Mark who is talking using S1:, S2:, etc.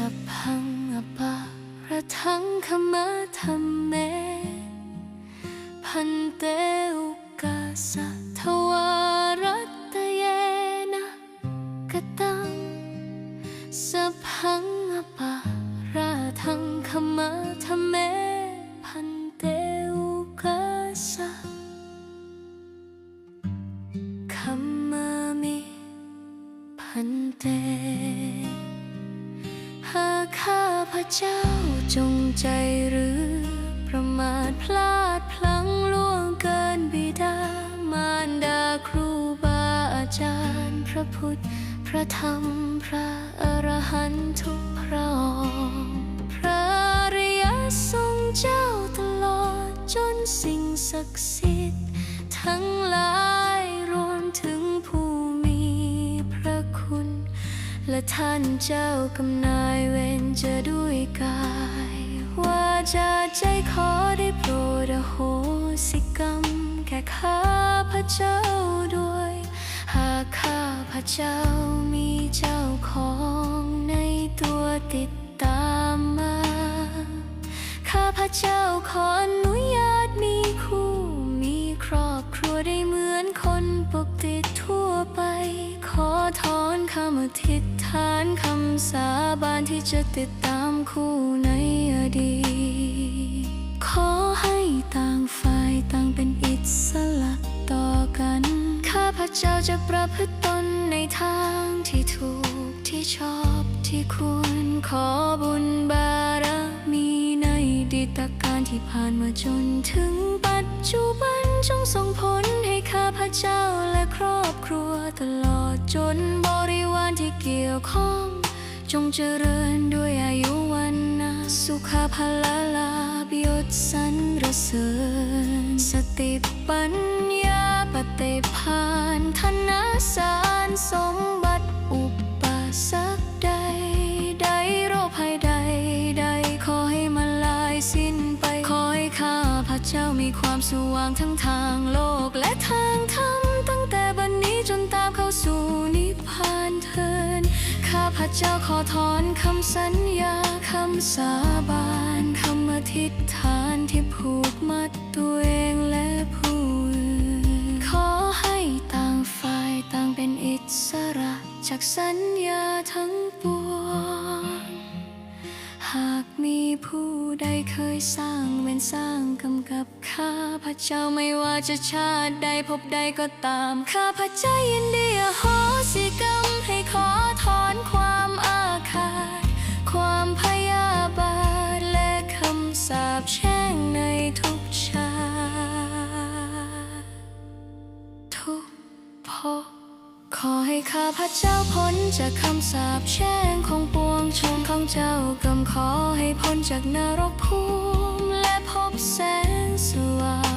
S1: จะพังอปะระทังขมาทำเม พันเตอุกาสะทวารัตเยนะกะตังสพัง พระเจ้าจงใจหรือ ประมาทพลาดพลั้งล่วงเกินบิดามารดาครูบาอาจารย์ พระพุทธ พระธรรม พระอรหันต์ทุกพระองค์พระริยทรงเจ้าตลอดจนสิ่งศักดิ์สิทธิ์ทั้งหลายรวมถึงผู้มีพระคุณ และท่านเจ้ากำนายเวรจ แก่ข้าพระเจ้าด้วย หากข้าพระเจ้ามีเจ้าของในตัวติดตามมา ข้าพระเจ้าขออนุญาตมีคู่ มีครอบครัวได้เหมือนคนปกติทั่วไป ขอถอนคำอธิษฐานคำสาบานที่จะติดตามคู่ในอดีต เจ้าจะประพฤติตนในทางที่ถูกที่ชอบที่ควรขอบุญบารมีในดีตการที่ผ่านมาจนถึงปัจจุบันจงส่งผลให้ข้าพระเจ้าและครอบครัวตลอดจนบริวารที่เกี่ยวข้อง จงเจริญด้วยอายุวันนะสุขภาลาลาบยศสรรเสริญสติปัญญาปฏิภาณธนสารสมบัติอุปสรรคใด ใดโรคภัยใด ใดขอให้มันลายสิ้นไป ขอให้ข้าพระเจ้ามีความสว่างทั้งทางโลกและทางธรรมตั้งแต่บัดนนี้จนตามเข้าสู่นิพพานเทินข้าพระเจ้าขอถอนคำสัญญาคำสาบานคำอธิษฐาน สัญญาทั้งปวง หากมีผู้ใดเคยสร้างเวรสร้างกรรมกับข้าพระเจ้าไม่ว่าจะชาติใดพบใดก็ตาม ข้าพระเจ้ายินดีอโหสิกรรมให้ขอถอน ข้าพระเจ้าพ้นจากคำสาปแช่งของปวงชนของเจ้ากำขอให้พ้นจากนรกภูมิและพบแสงสว่าง